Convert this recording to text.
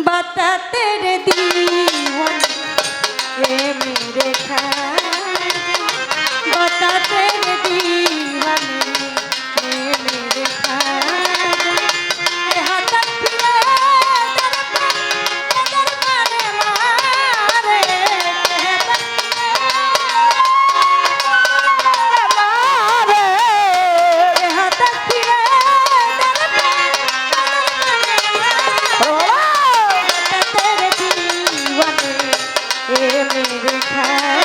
बता तेरे दीवन ए मेरे Very kind.